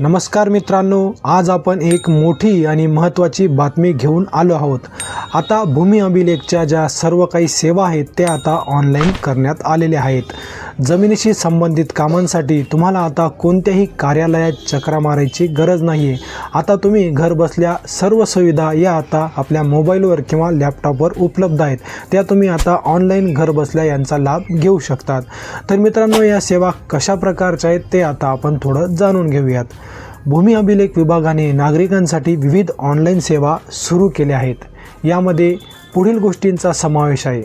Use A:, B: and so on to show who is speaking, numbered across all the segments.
A: नमस्कार मित्रांनो आज आपण एक मोठी आणि महत्त्वाची बातमी घेऊन आलो आहोत. आता भूमी अभिलेखच्या ज्या सर्व काही सेवा आहेत त्या आता ऑनलाईन करण्यात आलेल्या आहेत. जमिनीशी संबंधित कामांसाठी तुम्हाला आता कोणत्याही कार्यालयात चक्रा मारायची गरज नाही आहे आता तुम्ही घरबसल्या सर्व सुविधा या आता आपल्या मोबाईलवर किंवा लॅपटॉपवर उपलब्ध आहेत. त्या तुम्ही आता ऑनलाईन घरबसल्या यांचा लाभ घेऊ शकतात. तर मित्रांनो या सेवा कशा प्रकारच्या आहेत ते आता आपण थोडं जाणून घेऊयात. भूमी अभिलेख विभागाने नागरिकांसाठी विविध ऑनलाईन सेवा सुरू केल्या आहेत. यामध्ये पुढील गोष्टींचा समावेश आहे.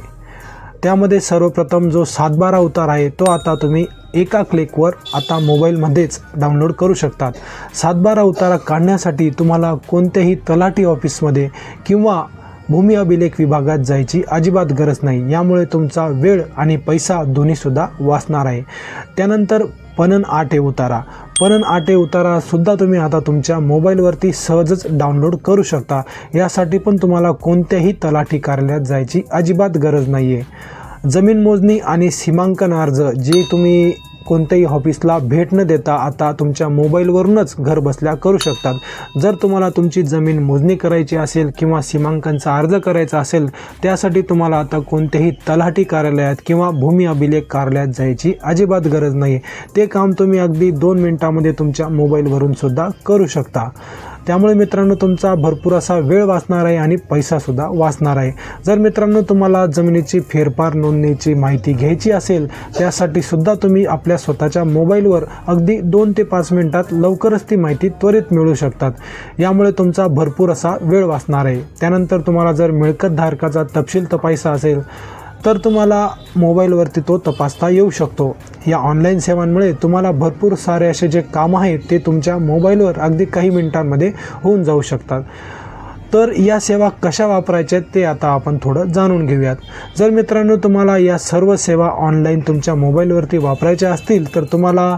A: त्यामध्ये सर्वप्रथम जो सातबारा उतार आहे तो आता तुम्ही एका क्लिकवर आता मोबाईलमध्येच डाउनलोड करू शकतात. सातबारा उतारा काढण्यासाठी तुम्हाला कोणत्याही तलाठी ऑफिसमध्ये किंवा भूमी अभिलेख विभागात जायची अजिबात गरज नाही. यामुळे तुमचा वेळ आणि पैसा दोन्हीसुद्धा वाचणार आहे. त्यानंतर पणन आटे उतारा. पणन आटे उतारासुद्धा तुम्ही आता तुमच्या मोबाईलवरती सहजच डाउनलोड करू शकता. यासाठी पण तुम्हाला कोणत्याही तलाठी कार्यालयात जायची अजिबात गरज नाही आहे जमीन मोजणी आणि सीमांकन अर्ज जे तुम्ही कोणत्याही ऑफिसला भेट न देता आता तुमच्या मोबाईलवरूनच घर बसल्या करू शकतात. जर तुम्हाला तुमची जमीन मोजणी करायची असेल किंवा सीमांकनचा अर्ज करायचा असेल त्यासाठी तुम्हाला आता कोणत्याही तलाठी कार्यालयात किंवा भूमी अभिलेख कार्यालयात जायची अजिबात गरज नाही ते काम तुम्ही अगदी दोन मिनटामध्ये तुमच्या मोबाईलवरून सुद्धा करू शकता. त्यामुळे मित्रांनो तुमचा भरपूर असा वेळ वाचणार आहे आणि पैसासुद्धा वाचणार आहे. जर मित्रांनो तुम्हाला जमिनीची फेरफार नोंदणीची माहिती घ्यायची असेल त्यासाठी सुद्धा तुम्ही आपल्या स्वतःच्या मोबाईलवर अगदी दोन ते पाच मिनटात लवकरच ती माहिती त्वरित मिळू शकतात. यामुळे तुमचा भरपूर असा वेळ वाचणार आहे. त्यानंतर तुम्हाला जर मिळकत धारकाचा तपशील तपायचा असेल तर तुम्हाला मोबाईलवरती तो तपासता येऊ शकतो. या ऑनलाईन सेवांमुळे तुम्हाला भरपूर सारे असे जे कामं आहेत ते तुमच्या मोबाईलवर अगदी काही मिनिटांमध्ये होऊन जाऊ शकतात. तर या सेवा कशा वापरायच्या आहेत ते आता आपण थोडं जाणून घेऊयात. जर मित्रांनो तुम्हाला या सर्व सेवा ऑनलाईन तुमच्या मोबाईलवरती वापरायच्या असतील तर तुम्हाला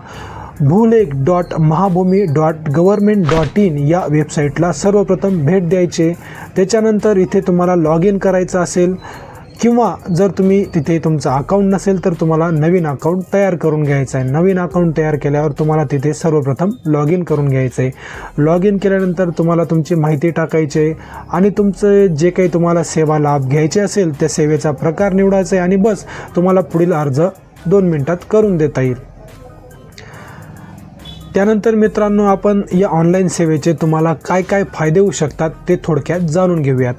A: Bhulekh dot Mahabhumi dot government dot in या वेबसाईटला सर्वप्रथम भेट द्यायचे त्याच्यानंतर इथे तुम्हाला लॉग इन करायचं असेल किंवा जर तुम्ही तिथे तुमचं अकाउंट नसेल तर तुम्हाला नवीन अकाउंट तयार करून घ्यायचं आहे नवीन अकाउंट तयार केल्यावर तुम्हाला तिथे सर्वप्रथम लॉग इन करून घ्यायचं आहे लॉग इन केल्यानंतर तुम्हाला तुमची माहिती टाकायची आहे आणि तुमचं जे काही तुम्हाला सेवा लाभ घ्यायचे असेल त्या सेवेचा प्रकार निवडायचा आहे आणि बस तुम्हाला पुढील अर्ज दोन मिनटात करून देता येईल. त्यानंतर मित्रांनो आपण या ऑनलाईन सेवेचे तुम्हाला काय काय फायदे होऊ शकतात ते थोडक्यात जाणून घेऊयात.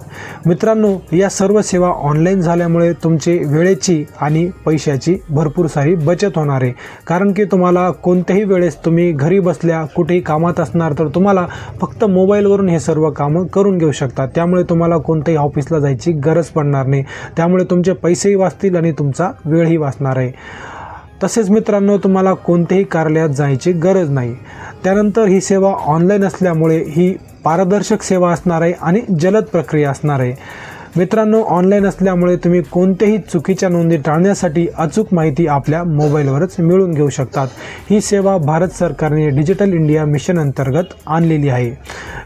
A: मित्रांनो या सर्व सेवा ऑनलाईन झाल्यामुळे तुमची वेळेची आणि पैशाची भरपूर सारी बचत होणार आहे. कारण की तुम्हाला कोणत्याही वेळेस तुम्ही घरी बसल्या कुठेही कामात असणार तर तुम्हाला फक्त मोबाईलवरून हे सर्व कामं करून घेऊ शकता त्यामुळे तुम्हाला कोणत्याही ऑफिसला जायची गरज पडणार नाही. त्यामुळे तुमचे पैसेही वाचतील आणि तुमचा वेळही वाचणार आहे. तसेच मित्रांनो तुम्हाला कोणत्याही कार्यालयात जायची गरज नाही. त्यानंतर ही सेवा ऑनलाईन असल्यामुळे ही पारदर्शक सेवा असणार आहे आणि जलद प्रक्रिया असणार आहे. मित्रांनो ऑनलाईन असल्यामुळे तुम्ही कोणत्याही चुकीच्या नोंदी टाळण्यासाठी अचूक माहिती आपल्या मोबाईलवरच मिळवून घेऊ शकतात. ही सेवा भारत सरकारने डिजिटल इंडिया मिशन अंतर्गत आणलेली आहे.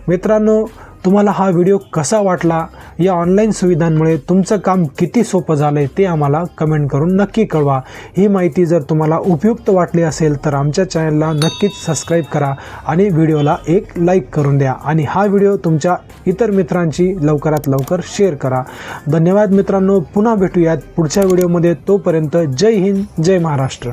A: मित्रांनो तुम्हाला हा व्हिडिओ कसा वाटला? या ऑनलाईन सुविधांमुळे तुमचं काम किती सोपं झालं आहे ते आम्हाला कमेंट करून नक्की कळवा. ही माहिती जर तुम्हाला उपयुक्त वाटली असेल तर आमच्या चॅनलला नक्कीच सबस्क्राईब करा आणि व्हिडिओला एक लाईक करून द्या आणि हा व्हिडिओ तुमच्या इतर मित्रांची लवकरात लवकर शेअर करा. धन्यवाद मित्रांनो. पुन्हा भेटूयात पुढच्या व्हिडिओमध्ये तोपर्यंत जय हिंद जय महाराष्ट्र.